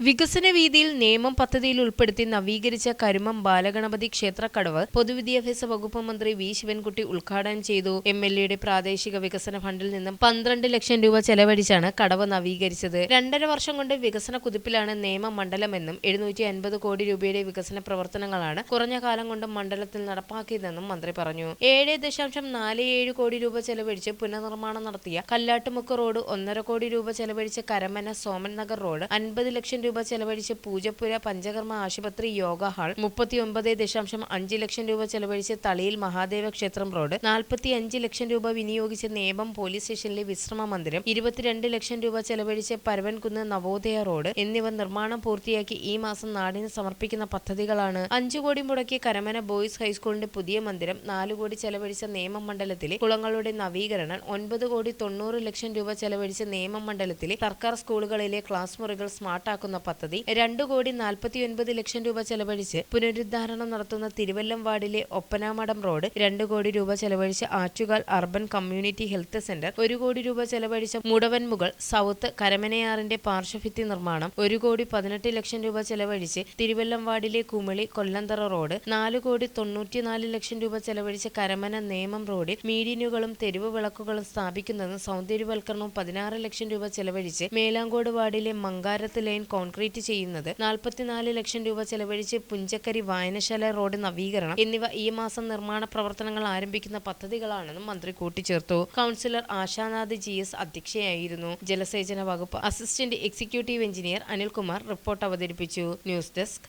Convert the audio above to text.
വികസന വീതിയിൽ നിയമം പദ്ധതിയിൽ ഉൾപ്പെടുത്തി നവീകരിച്ച കരുമം ബാലഗണപതി ക്ഷേത്രക്കടവ് പൊതുവിദ്യാഭ്യാസ വകുപ്പ് മന്ത്രി വി ശിവൻകുട്ടി ഉദ്ഘാടനം ചെയ്തു. എം എൽ എയുടെ പ്രാദേശിക വികസന ഫണ്ടിൽ നിന്നും പന്ത്രണ്ട് ലക്ഷം രൂപ ചെലവഴിച്ചാണ് കടവ് നവീകരിച്ചത്. രണ്ടര വർഷം കൊണ്ട് വികസന കുതിപ്പിലാണ് നിയമ മണ്ഡലമെന്നും എഴുന്നൂറ്റി അൻപത് കോടി രൂപയുടെ വികസന പ്രവർത്തനങ്ങളാണ് കുറഞ്ഞ കാലം കൊണ്ട് മണ്ഡലത്തിൽ നടപ്പാക്കിയതെന്നും മന്ത്രി പറഞ്ഞു. ഏഴ് ദശാംശം നാല് ഏഴ് കോടി രൂപ ചെലവഴിച്ച് പുനർനിർമ്മാണം നടത്തിയ കല്ലാട്ടുമുക്ക് റോഡ് ഒന്നര കോടി രൂപ ചെലവഴിച്ച് കരമന സോമൻ നഗർ റോഡ് അൻപത് ലക്ഷം രൂപ ചെലവഴിച്ച് പൂജപ്പുര പഞ്ചകർമ്മ ആശുപത്രി യോഗ ഹാൾ മുപ്പത്തിയൊമ്പത് ദശാംശം അഞ്ച് ലക്ഷം രൂപ ചെലവഴിച്ച് തളിയിൽ മഹാദേവ ക്ഷേത്രം റോഡ് നാൽപ്പത്തി അഞ്ച് ലക്ഷം രൂപ വിനിയോഗിച്ച് നേമം പോലീസ് സ്റ്റേഷനിലെ വിശ്രമ മന്ദിരം ഇരുപത്തിരണ്ട് ലക്ഷം രൂപ ചെലവഴിച്ച് പരവൻകുന്ന് നവോദയ റോഡ് എന്നിവ നിർമ്മാണം പൂർത്തിയാക്കി ഈ മാസം നാടിന് സമർപ്പിക്കുന്ന പദ്ധതികളാണ്. അഞ്ചു കോടി മുടക്കി കരമന ബോയ്സ് ഹൈസ്കൂളിന്റെ പുതിയ മന്ദിരം നാലു കോടി ചെലവഴിച്ച നേമം മണ്ഡലത്തിലെ കുളങ്ങളുടെ നവീകരണം ഒൻപത് കോടി തൊണ്ണൂറ് ലക്ഷം രൂപ ചെലവഴിച്ച് നേമം മണ്ഡലത്തിലെ സർക്കാർ സ്കൂളുകളിലെ ക്ലാസ് മുറികൾ സ്മാർട്ടാക്കുന്ന പദ്ധതി രണ്ടു കോടി നാൽപ്പത്തിയൊൻപത് ലക്ഷം രൂപ ചെലവഴിച്ച് പുനരുദ്ധാരണം നടത്തുന്ന തിരുവല്ലം വാർഡിലെ ഒപ്പനാമടം റോഡ് രണ്ട് കോടി രൂപ ചെലവഴിച്ച് Attukal urban community health centre ഒരു കോടി രൂപ ചെലവഴിച്ച മുടവൻമുകൾ സൗത്ത് കരമനയാറിന്റെ പാർശ്വഭിത്തി നിർമ്മാണം ഒരു കോടി പതിനെട്ട് ലക്ഷം രൂപ ചെലവഴിച്ച് തിരുവല്ലം വാർഡിലെ കുമളി കൊല്ലന്തറ റോഡ് നാല് കോടി തൊണ്ണൂറ്റിനാല് ലക്ഷം രൂപ ചെലവഴിച്ച് കരമന നേമം റോഡിൽ മീഡിയനുകളും തെരുവ് വിളക്കുകളും സ്ഥാപിക്കുന്നതും സൗന്ദര്യവൽക്കരണവും പതിനാറ് ലക്ഷം രൂപ ചെലവഴിച്ച് മേലാങ്കോട് വാർഡിലെ മങ്കാരത്ത് ലൈൻ കോൺക്രീറ്റ് ചെയ്യുന്നത്. നാൽപ്പത്തിനാല് ലക്ഷം രൂപ ചെലവഴിച്ച് പുഞ്ചക്കരി വായനശാല റോഡ് നവീകരണം എന്നിവ ഈ മാസം നിർമ്മാണ പ്രവർത്തനങ്ങൾ ആരംഭിക്കുന്ന പദ്ധതികളാണെന്നും മന്ത്രി കൂട്ടിച്ചേർത്തു. കൗൺസിലർ ആശാനാഥ് ജി എസ് അധ്യക്ഷയായിരുന്നു. ജലസേചന വകുപ്പ് assistant executive engineer Anilkumar report അവതരിപ്പിച്ചു. News desk